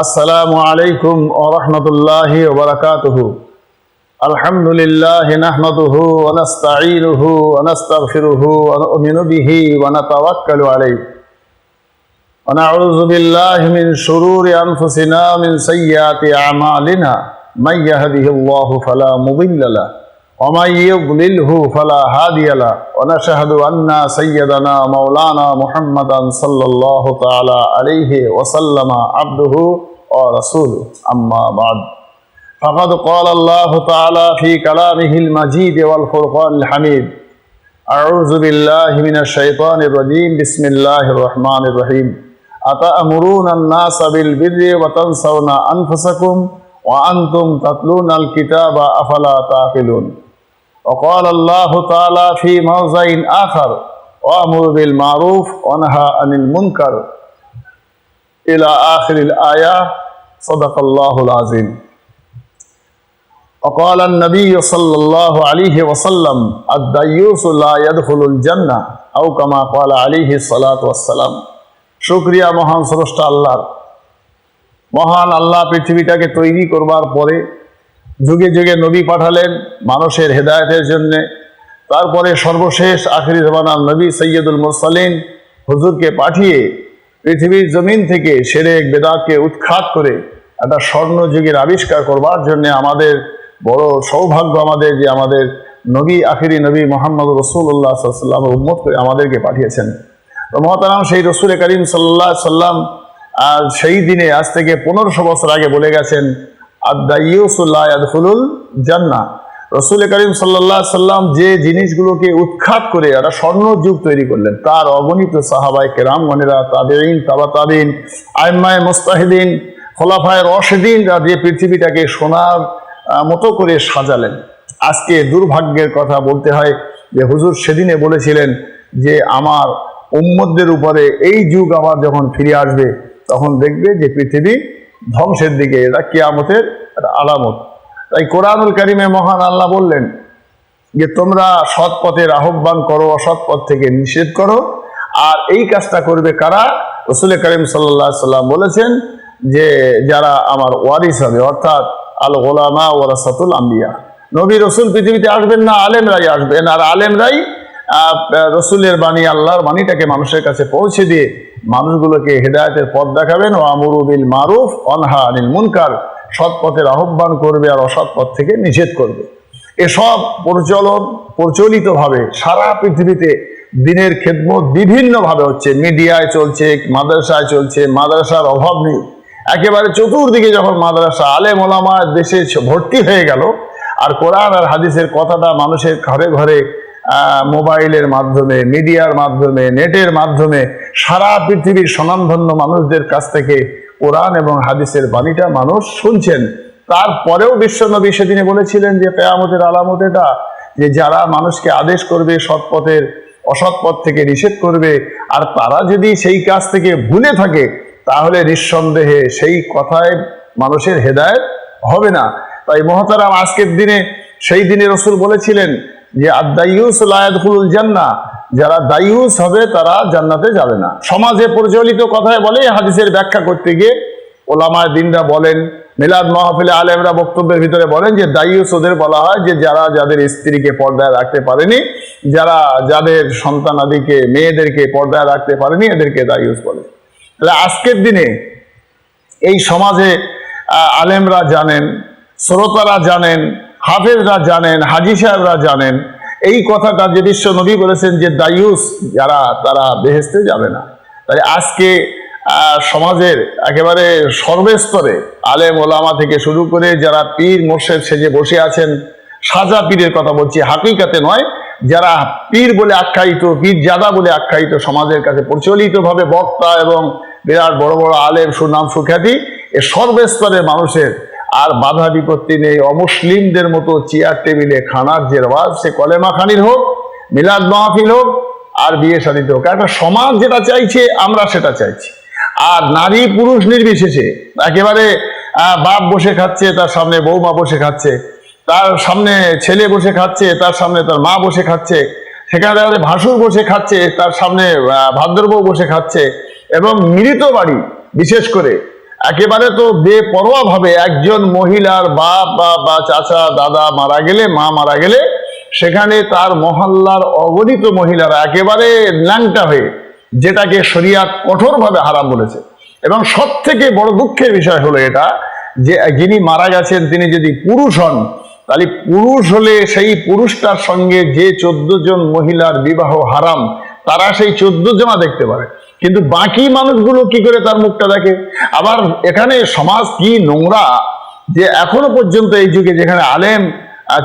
السلام عليكم ورحمة الله وبركاته الحمد لله نحمده ونستعينه ونستغفره ونؤمن به ونتوكل عليه ونعوذ بالله من شرور أنفسنا من سيئات أعمالنا من يهده الله فلا مضل له ومن يضلله فلا هادي له ونشهد أن سيدنا مولانا محمدا صلى الله تعالى عليه وسلم عبده ورسوله أما بعد فقد قال الله تعالى في كلامه المجيد والفرقان الحميد أعوذ بالله من الشيطان الرجيم بسم الله الرحمن الرحيم أتأمرون الناس بالبر وتنسون أنفسكم وأنتم تتلون الكتاب أفلا تعقلون وقال الله تعالى في موضع آخر وأمر بالمعروف ونهى عن المنكر إلى آخر الآية صدق الله العظيم وقال النبي صلى الله عليه وسلم الديوس لا يدخل الجنة أو كما قال عليه الصلاة والسلام শুক্রিয়া মহান স্রষ্টা আল্লাহর মহান আল্লাহ পৃথিবীটাকে তৈরি করবার পরে যুগে যুগে নবী পাঠালেন মানুষের হেদায়তের জন্যে। তারপরে সর্বশেষ আখরি জমানার নবী সৈয়দুল মুরসালিন হুজুরকে পাঠিয়ে পৃথিবীর জমিন থেকে সেরেক বেদাতকে উৎখাত করে একটা স্বর্ণ যুগের আবিষ্কার করবার জন্য আমাদের বড় সৌভাগ্য আমাদের যে আমাদের নবী, আখিরি নবী মোহাম্মদ রসুল্লাহ সাল্লাম উম্মত করে আমাদেরকে পাঠিয়েছেন। তো মহতারাম, সেই রসুল করিম সাল্লাহ সাল্লাম আর সেই দিনে, আজ থেকে পনেরোশো বছর আগে বলে গেছেন আদাইউসুল্লাহুল জান্না রসুল করিম সাল্লাহ সাল্লাম যে জিনিসগুলোকে উৎখাত করে একটা স্বর্ণ যুগ তৈরি করলেন, তার অগণিত সাহাবাই কেরাম গণেরা তাবেইন তাবা তাবিন আইমায় মুস্তাহিদিন, খোলাফায় রশেদিন যে পৃথিবীটাকে সোনার মতো করে সাজালেন। আজকে দুর্ভাগ্যের কথা বলতে হয় যে হুজুর সেদিনে বলেছিলেন যে আমার উম্মদের উপরে এই যুগ আবার যখন ফিরে আসবে, তখন দেখবে যে পৃথিবী ধ্বংসের দিকে, এটা কেয়ামতের আলামত। তাই কোরআনুল কারিমে মহান আল্লাহ বললেন যে, তোমরা সৎ পথের আহ্বান করো, অসৎ পথ থেকে নিষেধ করো। আর এই কাজটা করবে কারা? রসুল করিম সাল্লাহ সাল্লাম বলেছেন যে, যারা আমার ওয়ারিস হবে, অর্থাৎ আল গোলামা ওরাসাতুল আম্বিয়া। নবী রসুল পৃথিবীতে আসবেন না, আলেমরাই আসবেন। আর আলেমরাই রসুলের বাণী, আল্লাহর বাণীটাকে মানুষের কাছে পৌঁছে দিয়ে মানুষগুলোকে হেদায়তের পথ দেখাবেন। ও আমরুবিল মারুফ, অনহা আনিল মুনকার। সৎ পথের আহ্বান করবে আর অসৎ পথ থেকে নিষেধ করবে। এসব প্রচলন প্রচলিতভাবে সারা পৃথিবীতে দিনের খেদমত বিভিন্নভাবে হচ্ছে। মিডিয়ায় চলছে, মাদ্রাসায় চলছে, মাদ্রাসার অভাব নেই। একেবারে চতুর্দিকে যখন মাদ্রাসা, আলেম ওলামা দেশে ভর্তি হয়ে গেল, আর কোরআন আর হাদিসের কথাটা মানুষের ঘরে ঘরে মোবাইলের মাধ্যমে, মিডিয়ার মাধ্যমে, নেটের মাধ্যমে সারা পৃথিবীর স্বনামধন্য মানুষদের কাছ থেকে কোরআন এবং হাদিসের বাণীটা মানুষ শুনছেন। তারপরেও বিশ্বনবী সেদিনে বলেছিলেন যে পেয়ামতের আলামত এটা যে, যারা মানুষকে আদেশ করবে সৎ পথের, অসৎ পথ থেকে নিষেধ করবে, আর তারা যদি সেই কাজ থেকে ভুলে থাকে, তাহলে নিঃসন্দেহে সেই কথায় মানুষের হেদায়ত হবে না। তাই মহতারাম, আজকের দিনে সেই দিনে রসুল বলেছিলেন যে আদাইউস লায়াদুল জান্না, যারা দায়ুস হবে তারা জান্নাতে যাবে না। সমাজে প্রচলিত কথায় বলে হাদিসের ব্যাখ্যা করতে গিয়ে ওলামায় দিনরা বলেন, মিলাদ মাহফিলে আলেমরা বক্তব্যের ভিতরে বলেন যে দায়ুস ওদের বলা হয় যে যারা যাদের স্ত্রীকে পর্দায় রাখতে পারেনি, যারা যাদের সন্তানাদিকে মেয়েদেরকে পর্দায় রাখতে পারেনি, এদেরকে দায়ুস বলে। তাহলে আজকের দিনে এই সমাজে আলেমরা জানেন, শ্রোতারা জানেন হাফেজরা জানেন, হাজি সাহেবরা জানেন, এই কথাটা যে বিশ্ব নবী বলেছেন যে দায়ুস, যারা, তারা বেহেস্তে যাবে না। তাই আজকে সমাজের একেবারে সর্বস্তরে আলেম ওলামা থেকে শুরু করে যারা পীর মোর্শেদ সেজে বসে আছেন, সাজা পীরের কথা বলছি, হাকিকাতে নয়, যারা পীর বলে আখ্যায়িত, পীর জাদা বলে আখ্যায়িত সমাজের কাছে প্রচলিতভাবে বক্তা এবং বিরাট বড় বড় আলেম সুনাম সুখ্যাতি, এ সর্বস্তরের মানুষের আর বাধা বিপত্তি নেই। অমুসলিমদের মতো চেয়ার টেবিলে খানার যে রওয়াজ, সে কলেমা খানির হোক, মিলাদ মাহফিল হোক, আর বিয়ে শাদিতে হোক। একটা সমাজ যেটা চাইছে, আমরা সেটা চাইছি। আর নারী পুরুষ নির্বিশেষে একেবারে বাপ বসে খাচ্ছে, তার সামনে বৌমা বসে খাচ্ছে, তার সামনে ছেলে বসে খাচ্ছে, তার সামনে তার মা বসে খাচ্ছে, সেখানে দেখা ভাসুর বসে খাচ্ছে, তার সামনে ভাদ্রবউ বসে খাচ্ছে, এবং মৃত বাড়ি বিশেষ করে একেবারে তো বেপরোয়া ভাবে একজন মহিলার বাপ বা চাচা, দাদা মারা গেলে, মা মারা গেলে, সেখানে তার মহল্লার অগণিত মহিলারা একেবারে ল্যাংটা হয়ে যেটাকে শরিয়াত কঠোরভাবে হারাম বলেছে। এবং সব থেকে বড় দুঃখের বিষয় হলো এটা যে, যিনি মারা গেছেন, তিনি যদি পুরুষ হন, তাহলে পুরুষ হলে সেই পুরুষটার সঙ্গে যে চোদ্দ জন মহিলার বিবাহ হারাম, তারা সেই চোদ্দ জনা দেখতে পারে। কিন্তু বাকি মানুষগুলো কি করে তার মুখটা দেখে? আবার এখানে সমাজ কি নোংরা যে এখনও পর্যন্ত এই যুগে যেখানে আলেম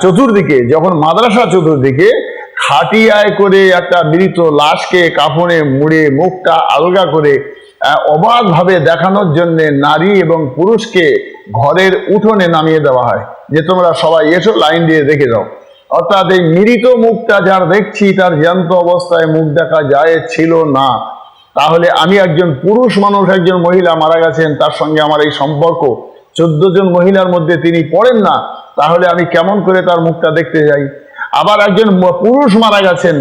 চতুর্দিকে, যখন মাদ্রাসা চতুর্দিকে খাটিয়ায় করে একটা মৃত লাশকে কাফনে মুড়ে মুখটা আলগা করে অবাধভাবে দেখানোর জন্য নারী এবং পুরুষকে ঘরের উঠোনে নামিয়ে দেওয়া হয়। যে তোমরা সবাই এসো, লাইন দিয়ে দেখে যাও। অর্থাৎ এই মৃত মুখটা যার দেখছি, তার জ্যান্ত অবস্থায় মুখ দেখা যায় ছিল না। তাহলে আমি একজন পুরুষ মানুষ, একজন মহিলা মারা গেছেন, তার সঙ্গে আমার এই সম্পর্ক। চোদ্দ জন মহিলার মধ্যে তিনি পড়েন না, তাহলে আমি কেমন করে তার মুখটা দেখতে যাই? আবার একজন পুরুষ মারা গেছেন,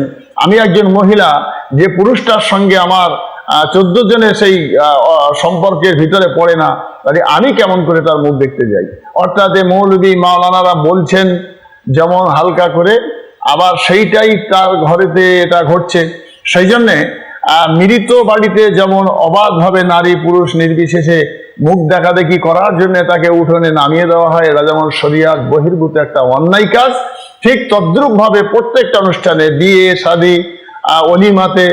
আমি একজন মহিলা, যে পুরুষটার সঙ্গে আমার চোদ্দ জনের সেই সম্পর্কের ভিতরে পড়ে না, তাহলে আমি কেমন করে তার মুখ দেখতে যাই? অর্থাৎ মৌলবী মাওলানারা বলছেন, যেমন হালকা করে, আবার সেইটাই তার ঘরেতে এটা ঘটছে। সেই জন্যে মৃত বাড়িতে যেমন অবাধভাবে নারী পুরুষ নির্বিশেষে মুখ দেখাদেখি করার জন্য তাকে উঠোনে নামিয়ে দেওয়া হয়। এটা যেমন শরিয়াত বহির্ভূত একটা অন্যায় কাজ, ঠিক তদ্রুপ ভাবে প্রত্যেকটা অনুষ্ঠানে বিয়ে, শাদী অলিমাতে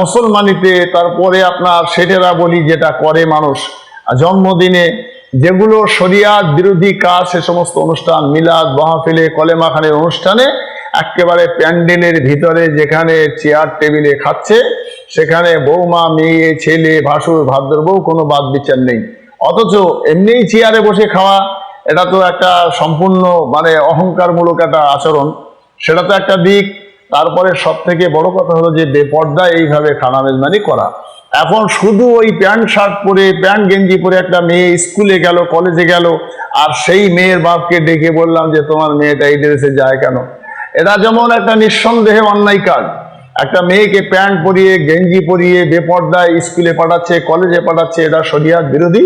মুসলমানিতে, তারপরে আপনার সেটেরা বলি যেটা করে মানুষ। জন্মদিনে যেগুলো শরিয়াত বিরোধী কাজ, সে সমস্ত অনুষ্ঠান, মিলাদ, মহাফিলে, কলেমাখানের অনুষ্ঠানে একেবারে প্যান্ডেলের ভিতরে যেখানে চেয়ার টেবিলে খাচ্ছে, সেখানে বৌমা, মেয়ে, ছেলে, ভাসুর, ভাদ্র বউ কোনো বাদ বিচার নেই। অথচ এমনিই চেয়ারে বসে খাওয়া, এটা তো একটা সম্পূর্ণ মানে অহংকারমূলক একটা আচরণ। সেটা তো একটা দিক। তারপরে সব থেকে বড় কথা হলো যে বেপর্দা এইভাবে খানা মেজমানি করা। এখন শুধু ওই প্যান্ট শার্ট পরে, প্যান্ট গেঞ্জি পরে একটা মেয়ে স্কুলে গেল, কলেজে গেল, আর সেই মেয়ের বাপকে ডেকে বললাম যে তোমার মেয়েটা এই ড্রেসে যায় কেন? এটা যেমন একটা নিঃসন্দেহে অন্যায় কাজ। একটা মেয়েকে প্যান্ট পরিয়ে, গেঞ্জি পরিয়ে, বেপর্দায় স্কুলে পাঠাচ্ছে, কলেজে পাঠাচ্ছে, এটা শরিয়াত বিরোধী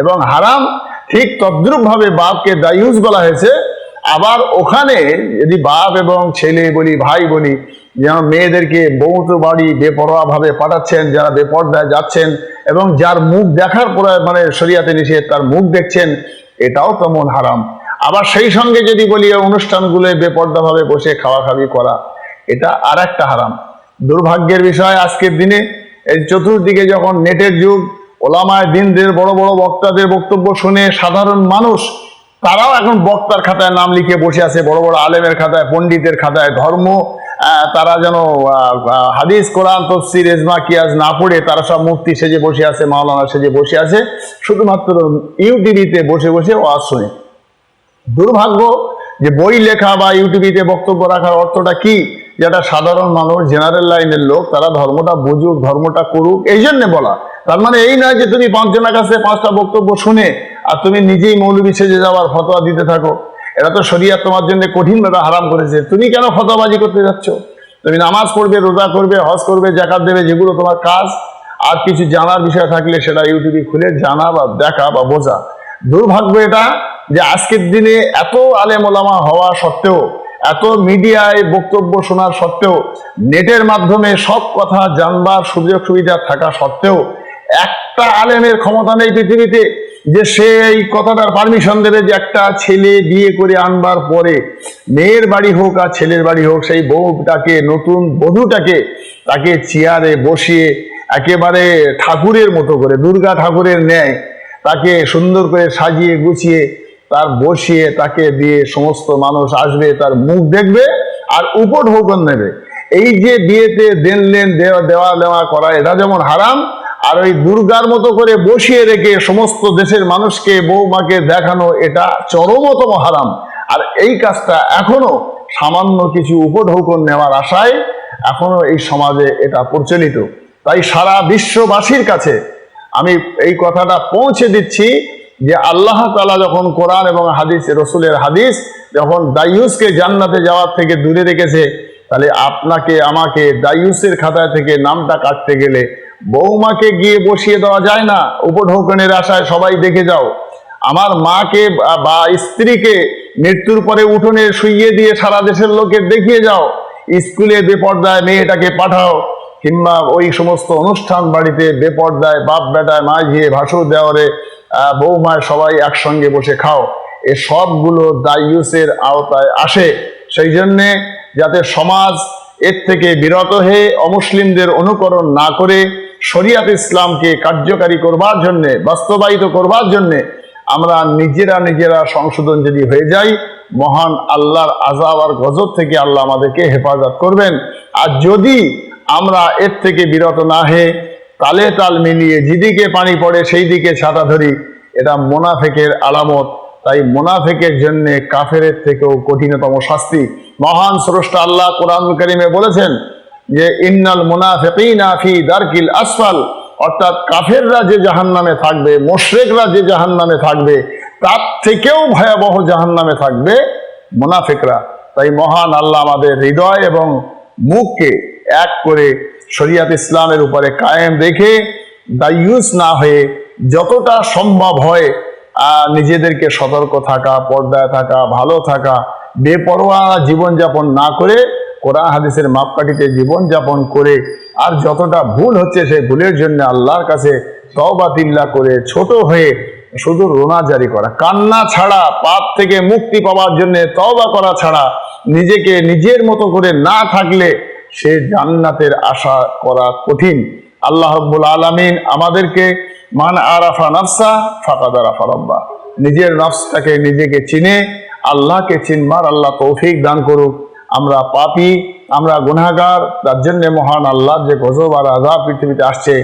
এবং হারাম। ঠিক তদ্রুপ ভাবে বাপকে দায়ুস বলা হয়েছে। আবার ওখানে যদি বাপ এবং ছেলে বলি, ভাই বলি, যেন মেয়েদেরকে বৌত বাড়ি বেপরোয়া ভাবে পাঠাচ্ছেন, যারা বেপর্দায় যাচ্ছেন এবং যার মুখ দেখার পরে মানে শরিয়াতে নিষেধ, তার মুখ দেখছেন, এটাও তেমন হারাম। আবার সেই সঙ্গে যদি বলি, এই অনুষ্ঠানগুলোয় বেপর্দা ভাবে বসে খাওয়া খাবি করা, এটা আর একটা হারাম। দুর্ভাগ্যের বিষয়, আজকের দিনে এই চতুর্দিকে যখন নেটের যুগ, ওলামায় দিনদের বড় বড় বক্তাদের বক্তব্য শুনে সাধারণ মানুষ, তারাও এখন বক্তার খাতায় নাম লিখে বসে আছে, বড় বড় আলেমের খাতায়, পণ্ডিতের খাতায়, ধর্ম তারা যেন হাদিস, কোরআন, তফসির এজমা কিয়াজ না পড়ে, তারা সব মুফতি সেজে বসে আছে, মাওলানা সেজে বসে আছে, শুধুমাত্র ইউটিভিতে বসে বসে ওয়াজ শুনে। দুর্ভাগ্য যে বই লেখা বা ইউটিউবিতে বক্তব্য রাখার অর্থটা কি? যেটা সাধারণ মানুষ জেনারেল লাইনের লোক, তারা ধর্মটা বুঝুক, ধর্মটা করুক, এই জন্য বলা। তার মানে এই নয় যে তুমি পাঁচজনের কাছে পাঁচটা বক্তব্য শুনে আর তুমি নিজেই মৌলবী সেজে যাওয়ার ফতোয়া দিতে থাকো। এটা তো শরিয়া তোমার জন্য কঠিন কঠিনভাবে হারাম করেছে। তুমি কেন ফতোয়াবাজি করতে যাচ্ছ? তুমি নামাজ পড়বে, রোজা করবে, হজ করবে জাকাত দেবে, যেগুলো তোমার কাজ। আর কিছু জানার বিষয় থাকলে সেটা ইউটিউবে খুলে জানা বা দেখা বা বোঝা। দুর্ভাগ্য এটা যে আজকের দিনে এত আলেম ওলামা হওয়া সত্ত্বেও, এত মিডিয়ায় বক্তব্য শোনার সত্ত্বেও, নেটের মাধ্যমে সব কথা জানবার সুযোগ সুবিধা থাকা সত্ত্বেও, একটা আলেমের ক্ষমতা নেই পৃথিবীতে যে সে এই কথাটার পারমিশন দেবে যে একটা ছেলে বিয়ে করে আনবার পরে, মেয়ের বাড়ি হোক আর ছেলের বাড়ি হোক, সেই বউটাকে, নতুন বধূটাকে তাকে চেয়ারে বসিয়ে একেবারে ঠাকুরের মতো করে, দুর্গা ঠাকুরের ন্যায় তাকে সুন্দর করে সাজিয়ে গুছিয়ে তার বসিয়ে তাকে দিয়ে সমস্ত মানুষ আসবে, তার মুখ দেখবে আর উপর হুকুম নেবে। এই যে বিয়েতে দেনলেন দেওয়া দেওয়া নেওয়া করা, এটা যেমন হারাম, আর ওই দুর্গার মতো করে বসিয়ে রেখে সমস্ত দেশের মানুষকে বৌমাকে দেখানো, এটা চরমতম হারাম। আর এই কাজটা এখনও সামান্য কিছু উপঢৌকন নেওয়ার আশায় এখনও এই সমাজে এটা প্রচলিত। তাই সারা বিশ্ববাসীর কাছে আমি এই কথাটা পৌঁছে দিচ্ছি যে আল্লাহ তালা যখন কোরআন এবং হাদিস, রসুলের হাদিস যখন দায়ুসকে জান্নাতে যাওয়ার থেকে দূরে রেখেছে, তাহলে আপনাকে, আমাকে দায়ুসের খাতায় থেকে নামটা কাটতে গেলে বৌমাকে গিয়ে বসিয়ে দেওয়া যায় না। উপঢৌকনের আশায় সবাই দেখে যাও। আমার মাকে বা- স্ত্রীকে মৃত্যুর পরে উঠোনে শুইয়ে দিয়ে সারা দেশের লোকের দেখিয়ে যাও। স্কুলে বেপর্দায় মেয়েটাকে পাঠাও। কিংবা ওই সমস্ত অনুষ্ঠান বাড়িতে বেপর্দায় বাপ বেটায় মাঝিয়ে ভাসুর দেওয়ারে বৌমায় সবাই একসঙ্গে বসে খাও। এ সবগুলো দায়ুসের আওতায় আসে। সেই জন্যে যাতে সমাজ এর থেকে বিরত হয়ে অমুসলিমদের অনুকরণ না করে শরিয়াত ইসলামকে কার্যকারী করবার জন্যে, বাস্তবায়িত করবার জন্যে আমরা নিজেরা নিজেরা সংশোধন যদি হয়ে যাই, মহান আল্লাহর আজাব আর গজব থেকে আল্লাহ আমাদেরকে হেফাজত করবেন। আর যদি আমরা এর থেকে বিরত না হয়ে তালে তাল মিলিয়ে যেদিকে পানি পড়ে সেই দিকে ছাতা ধরি। এটা মোনাফেকের আলামত। তাই মোনাফেকের জন্য কাফেরের থেকেও কঠিনতম শাস্তি। মহান স্রষ্টা আল্লাহ কোরআন করিমে বলেছেন যে, ইন্নাল মুনাফিকিনা দারকিল আসফাল। অর্থাৎ কাফেররা যে জাহান্নামে থাকবে, মোশরেকরা যে জাহান্নামে থাকবে, তার থেকেও ভয়াবহ জাহান্নামে থাকবে মোনাফেকরা। তাই মহান আল্লাহ আমাদের হৃদয় এবং মুখকে এক করে শরিয়াত ইসলামের উপরে কায়েম রেখে দায়ুস না হয়ে যতটা সম্ভব হয় নিজেদেরকে সতর্ক থাকা, পর্দায় থাকা, ভালো থাকা, বেপরোয়া জীবনযাপন না করে, কোরআন হাদিসের মাপকাঠিতে জীবনযাপন করে, আর যতটা ভুল হচ্ছে সেই ভুলের জন্য আল্লাহর কাছে তওবাতিল্লা করে ছোট হয়ে শুধু রোনা জারি করা। কান্না ছাড়া, পাপ থেকে মুক্তি পাওয়ার জন্য তওবা করা ছাড়া, নিজেকে নিজের মতো করে না থাকলে সে জান্নাতের আশা করা কঠিন। আল্লাহ রব্বুল আলমিন আমাদেরকে, মান আরাফা নফসা ফাকাদ আরাফা রব্বা। নিজের নফসটাকে নিজেকে চিনে, আল্লাহকে চিনবার আল্লাহ তৌফিক দান করুক। আমরা পাপি, আমরা গুনাগার তার জন্য মহান আল্লাহ যে গজব আর আজাব পৃথিবীতে আসছে,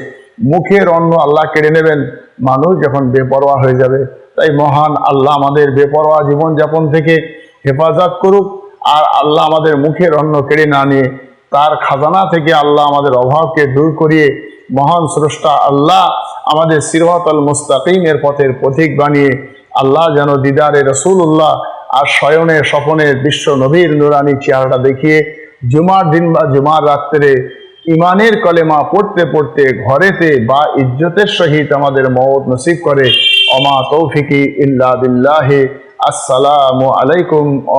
মুখের অন্ন আল্লাহ কেড়ে নেবেন। মানুষ যখন বেপরোয়া হয়ে যাবে, তাই মহান আল্লাহ আমাদের বেপরোয়া জীবনযাপন থেকে হেফাজত করুক। আর আল্লাহ আমাদের মুখের অন্ন কেড়ে না নিয়ে তার খাজানা থেকে আল্লাহ আমাদের অভাবকে দূর করিয়ে মহান স্রষ্টা আল্লাহ আমাদের সিরহাতল মুস্তাকিমের পথের পথিক বানিয়ে আল্লাহ যেন দিদারে রসুল্লাহ আর শয়নে স্বপনে বিশ্ব নবীর নুরানি চেহারাটা দেখিয়ে জুমার দিন বা জুমার রাত্রে ইমানের কলেমা পড়তে পড়তে ঘরেতে বা ইজ্জতের সহিত আমাদের মৌত নসিব করে। অমা তৌফিকি ইল্লা আসসালামু আলাইকুম ও